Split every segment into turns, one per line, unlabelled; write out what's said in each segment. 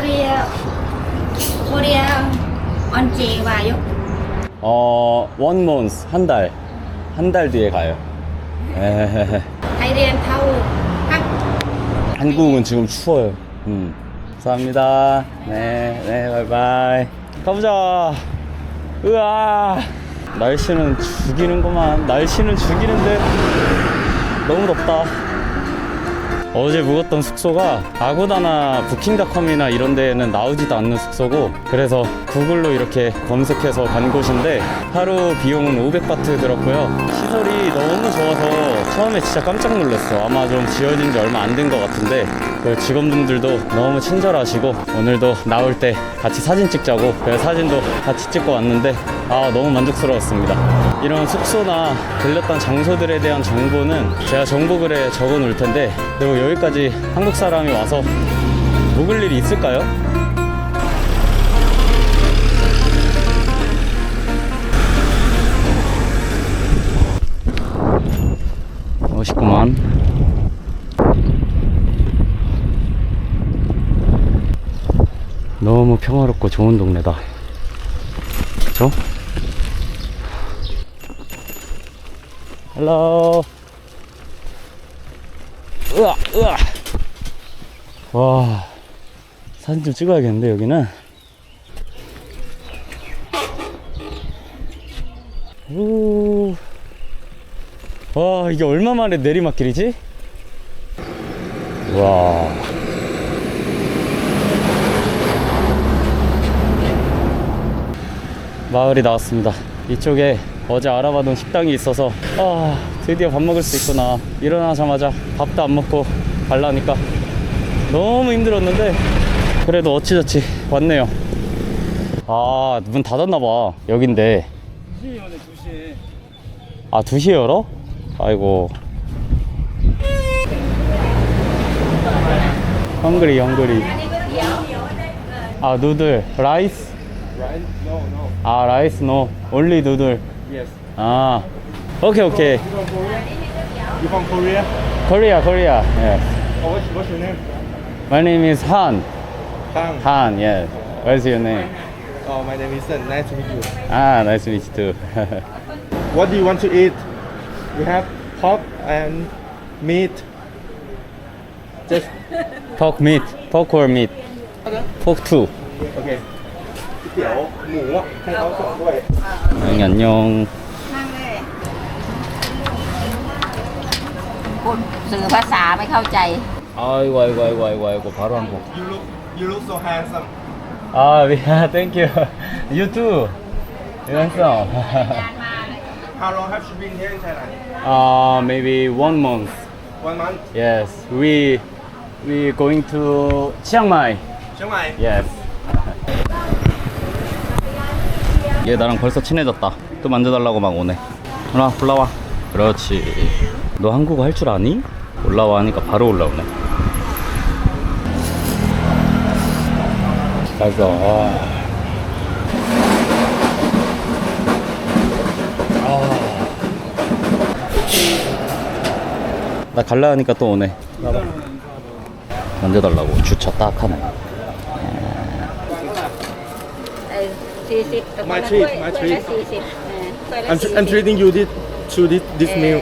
코리아 코리아 언제 와요?
어, one month, 한 달. 한 달 뒤에 가요. 에헤헤.
타이랜드 타오 한
한국은 지금 추워요. 음. 감사합니다. 네, 네, 바이바이. 가보자. 으아. 날씨는 죽이는구만. 날씨는 죽이는데 너무 덥다. 어제 묵었던 숙소가 아고다나 부킹닷컴이나 이런 데에는 나오지도 않는 숙소고 그래서 구글로 이렇게 검색해서 간 곳인데 하루 비용은 500바트 들었고요. 시설이 너무 좋아서 처음에 진짜 깜짝 놀랐어. 아마 좀 지어진 지 얼마 안 된 것 같은데 그 직원분들도 너무 친절하시고 오늘도 나올 때 같이 사진 찍자고 그래서 사진도 같이 찍고 왔는데 아 너무 만족스러웠습니다. 이런 숙소나 들렸던 장소들에 대한 정보는 제가 정보글에 적어 놓을 텐데 그리고 여기까지 한국 사람이 와서 묵을 일이 있을까요? 멋있구만 너무 평화롭고 좋은 동네다 그쵸? 헬로 으아 으아 와 사진 좀 찍어야겠는데 여기는 우. 와 이게 얼마 만에 내리막길이지? 와 마을이 나왔습니다. 이쪽에 어제 알아봐둔 식당이 있어서 아 드디어 밥 먹을 수 있구나. 일어나자마자 밥도 안 먹고 갈라니까. 너무 힘들었는데 그래도 어찌저찌 왔네요. 아 문 닫았나봐. 여긴데.
2시에 오네 2시에
아 2시에 열어? 아이고. 헝그리 헝그리. 아 누들. 라이스?
Right? No, no.
아 라이스 노 올리 누들.
Yes.
아 오케이 오케이
You from Korea? You from Korea?
코리아 코리아 예
Oh, what's, what's your name?
My name is Han
Kang.
Han yeah What's your name?
Oh, my name is Sun. Nice to meet you.
아 nice to meet you too
What do you want to eat? We have pork and meat. Just
Pork meat pork or meat Pork too
okay. ก๋วยเตี๋ยวหมูอ่ะให้เขาส่งด้วย
응, 안녕
คุณสื่อภาษาไม่เข้าใจ
아이고 아이고 아이고 아이고 아이고 바로 한국
You look you look so handsome.
아 미안 땡큐 You too You handsome
How long have you been here in Thailand?
uh, maybe one month
One month.
Yes we we going to Chiang Mai
เชียงใหม่
Yes. 얘 나랑 벌써 친해졌다. 또 만져달라고 막 오네. 올라 올라와. 그렇지. 너 한국어 할 줄 아니? 올라와 하니까 바로 올라오네. 잘가. 아. 나 갈라 하니까 또 오네. 던져달라고 주차 딱 하네.
My
마치.
I'm treating you this. to this, this meal.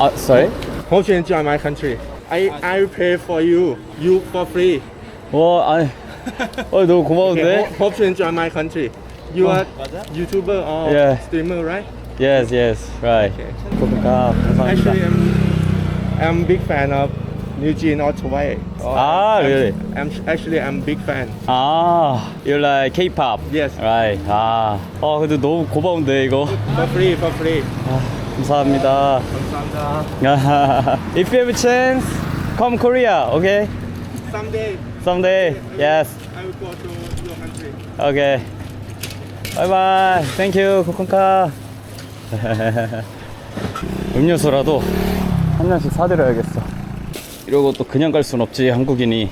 Uh, sorry?
Hope you enjoy my country. I, I pay for you. You for free.
와, I, 어, oh, 너무
hope you enjoy my country. You are oh. YouTuber or
Yeah.
streamer, right?
Yes, yes, right.
Okay. Actually, I'm, I'm big fan of Eugene Ottaway.
Ah, really?
I'm actually I'm big fan.
아, you like K-pop?
Yes.
Right. 아, 어, 근데 너무 고마운데 이거.
For free, for free.
감사합니다.
감사합니다.
If you have a chance, come Korea, okay?
Someday
Someday. Yes.
I will go to your country.
Okay. Bye bye. Thank you. 코콘카. 음료수라도 한 잔씩 사드려야겠어. 이러고 또 그냥 갈 순 없지 한국인이.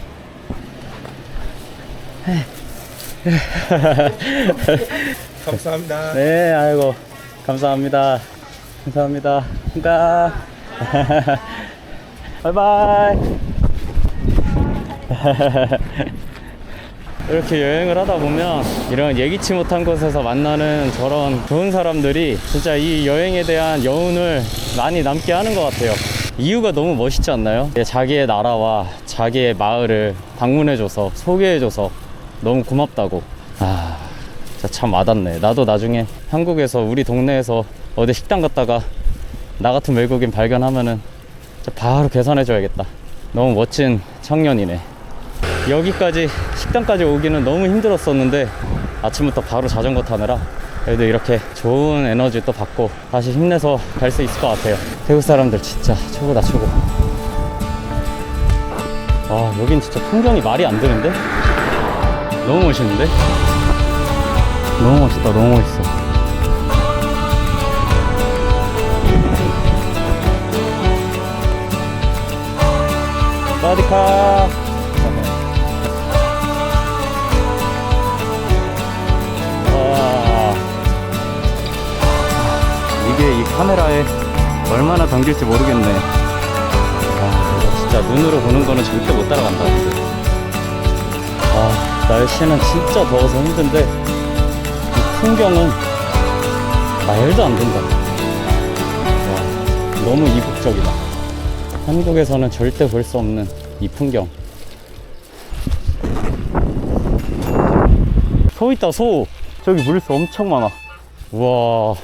감사합니다.
네, 아이고 감사합니다. 감사합니다. 가. 바이바이. 이렇게 여행을 하다 보면 이런 예기치 못한 곳에서 만나는 저런 좋은 사람들이 진짜 이 여행에 대한 여운을 많이 남게 하는 것 같아요. 이유가 너무 멋있지 않나요? 자기의 나라와 자기의 마을을 방문해줘서 소개해줘서 너무 고맙다고. 아, 참 와닿네. 나도 나중에 한국에서 우리 동네에서 어디 식당 갔다가 나 같은 외국인 발견하면은 바로 계산해줘야겠다. 너무 멋진 청년이네. 여기까지 식당까지 오기는 너무 힘들었었는데 아침부터 바로 자전거 타느라 그래도 이렇게 좋은 에너지 또 받고 다시 힘내서 갈 수 있을 것 같아요. 태국 사람들 진짜 최고다 최고. 와 여긴 진짜 풍경이 말이 안 되는데? 너무 멋있는데? 너무 멋있다 너무 멋있어. 사디카 카메라에 얼마나 담길지 모르겠네 아 진짜 눈으로 보는 거는 절대 못 따라간다. 아 날씨는 진짜 더워서 힘든데 이 풍경은 말도 안 된다 와, 너무 이국적이다 한국에서는 절대 볼 수 없는 이 풍경. 소 있다, 소! 저기 물소 엄청 많아. 우와.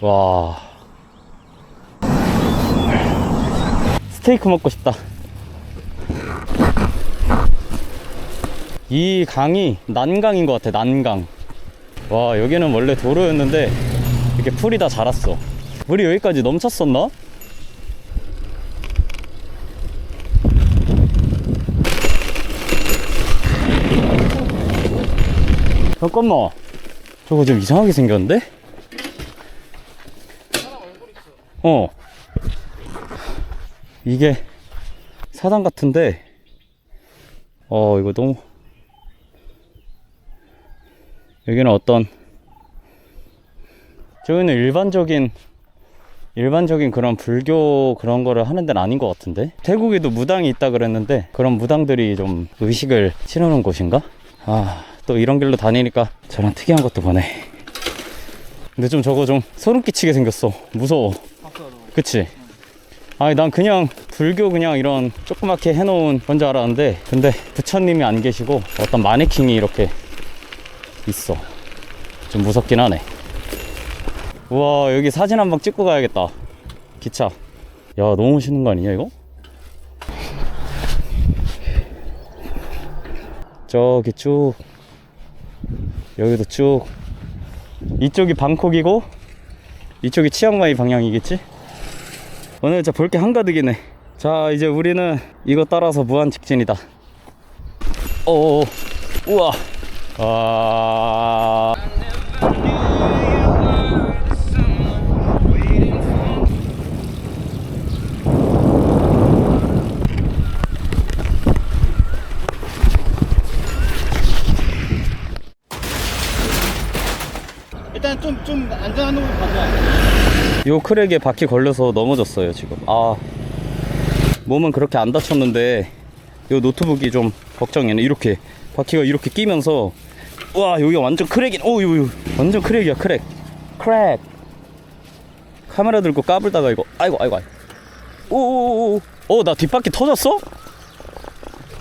와. 스테이크 먹고 싶다. 이 강이 난강인 것 같아, 난강. 와, 여기는 원래 도로였는데, 이렇게 풀이 다 자랐어. 물이 여기까지 넘쳤었나? 잠깐만 저거 좀 이상하게 생겼는데? 어. 이게 사당 같은데 어 이거 너무. 여기는 어떤 저기는 일반적인 일반적인 그런 불교 그런 거를 하는 데는 아닌 것 같은데? 태국에도 무당이 있다 그랬는데 그런 무당들이 좀 의식을 치르는 곳인가? 아 또 이런 길로 다니니까 저런 특이한 것도 보네. 근데 좀 저거 좀 소름 끼치게 생겼어. 무서워 그치? 아니 난 그냥 불교 그냥 이런 조그맣게 해놓은 건 줄 알았는데 근데 부처님이 안 계시고 어떤 마네킹이 이렇게 있어 좀 무섭긴 하네 우와 여기 사진 한 방 찍고 가야겠다 기차 야 너무 멋있는 거 아니냐 이거? 저기 쭉 여기도 쭉 이쪽이 방콕이고 이쪽이 치앙마이 방향이겠지? 오늘 진짜 볼 게 한가득이네. 자 이제 우리는 이거 따라서 무한 직진이다. 오 우와. 와
일단 좀, 좀 안전한 곳 가자.
요 크랙에 바퀴 걸려서 넘어졌어요 지금 아 몸은 그렇게 안 다쳤는데 요 노트북이 좀 걱정이네 이렇게 바퀴가 이렇게 끼면서 와 여기 완전 크랙이 오 요, 완전 크랙이야 크랙 크랙 카메라 들고 까불다가 이거 아이고 아이고 아이고 오오오오 어나 뒷바퀴 터졌어?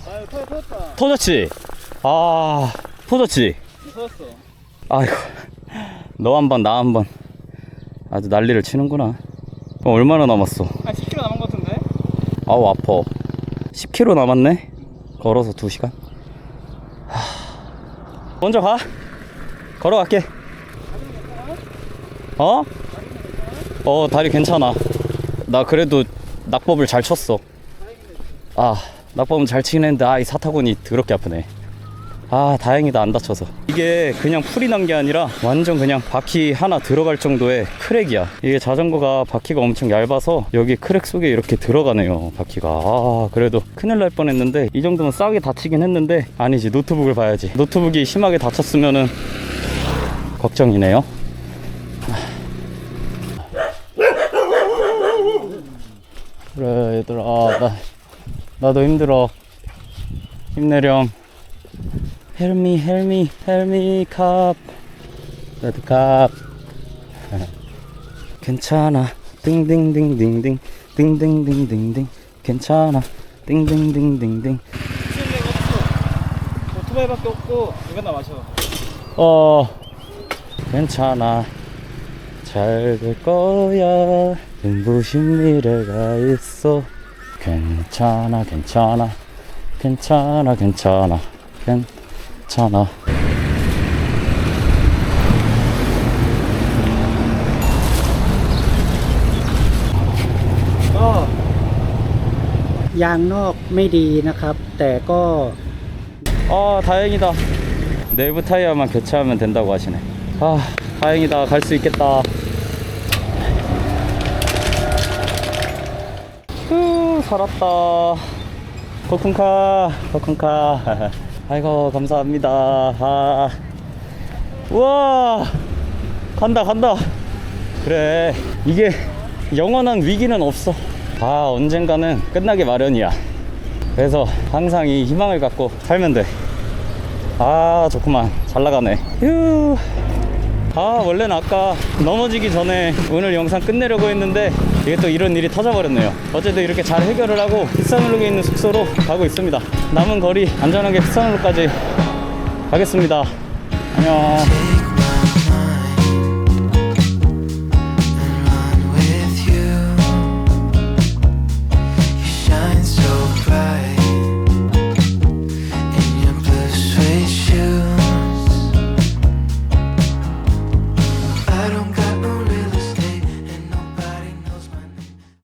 아유, 터졌, 터졌다.
터졌지? 아 터졌지?
터졌어.
아이고 너 한 번 나 한번 아주 난리를 치는구나. 그럼 얼마나 남았어?
한 10km 남은 것 같은데?
아우 아파. 10km 남았네? 걸어서 2시간? 하... 먼저 가. 걸어갈게. 어? 어 다리 괜찮아. 나 그래도 낙법을 잘 쳤어. 아 낙법은 잘 치긴 했는데 아 이 사타구니 더럽게 아프네 아 다행이다 안 다쳐서. 이게 그냥 풀이 난 게 아니라 완전 그냥 바퀴 하나 들어갈 정도의 크랙이야. 이게 자전거가 바퀴가 엄청 얇아서 여기 크랙 속에 이렇게 들어가네요 바퀴가. 아 그래도 큰일 날 뻔했는데 이 정도면 싸게 다치긴 했는데 아니지 노트북을 봐야지. 노트북이 심하게 다쳤으면은 걱정이네요. 그래 얘들아. 나, 나도 힘들어. 힘내렴 Help me, help me, help me, cop. 레드캅. 괜찮아. 띵띵띵띵띵. 띵띵띵띵띵. 괜찮아. 띵띵띵띵띵.
오토바이밖에 없고 이거나 마셔.
어, 괜찮아. 잘 될 거야. 눈부신 미래가 있어. 괜찮아, 괜찮아. 괜찮아, 괜찮아. 괜찮아. 어.
ยางนอกไม่ดีนะครับ แต่ก็
아, 다행이다. 내부 타이어만 교체하면 된다고 하시네. 아, 다행이다. 갈 수 있겠다. 후, 살았다. 코쿤카, 코쿤카. 아이고, 감사합니다. 아, 우와, 간다, 간다. 그래, 이게 영원한 위기는 없어. 아, 언젠가는 끝나기 마련이야. 그래서 항상 이 희망을 갖고 살면 돼. 아, 좋구만. 잘 나가네. 휴. 아, 원래는 아까 넘어지기 전에 오늘 영상 끝내려고 했는데 이게 또 이런 일이 터져버렸네요. 어쨌든 이렇게 잘 해결을 하고 흑산울룩에 있는 숙소로 가고 있습니다. 남은 거리 안전하게 흑산울룩까지 가겠습니다. 안녕.